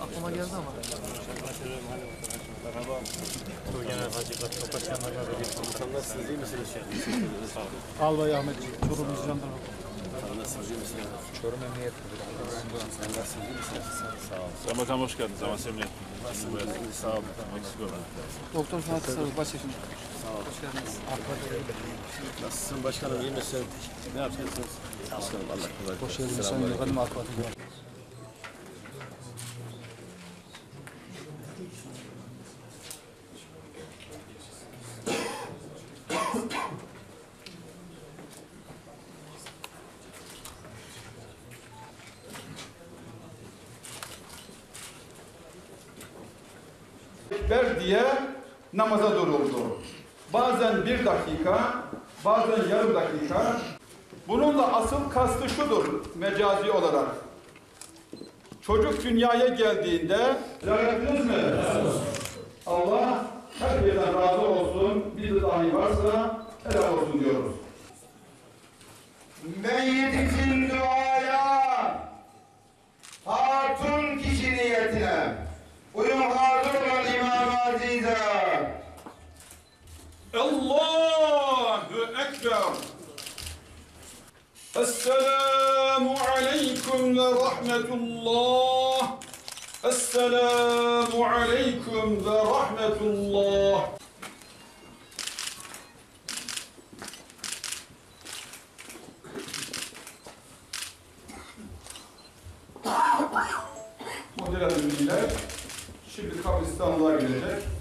Aklıma geldi ama. Genel Hacı Toplaşanlarına da bir Nasılsınız iyi misiniz? Sağ olun. Albay Ahmet Çorum İzcan'dan. Nasılsınız iyi misiniz? Çorum Emniyet Sen nasılsınız iyi misiniz? Sağ olun. Bakan hoş geldiniz. Zaman Emniyet. Sağ olun. Eksik olmayın. Doktor Fatih Sarı başhekim. Sağ olun. Hoş geldiniz. Nasılsın başkanım iyi misin? Ne yapacaksınız? Başkanım Allah kolaylık Hoş versin. geldiniz. Sen Selamünaleyküm. Kadim Akbat'ı Ekber diye namaza duruldu. Bazen bir dakika, bazen yarım dakika. Bunun da asıl kastı şudur mecazi olarak. Çocuk dünyaya geldiğinde Ziyaretiniz mi? Allah herkesten razı olsun. Bir de dahi varsa helal olsun diyoruz. Aziz'e. Allahu Ekber. Esselamu aleyküm ve rahmetullah. Esselamu aleyküm ve rahmetullah. Muhterem müminler, şimdi kabristanlığa gelecek.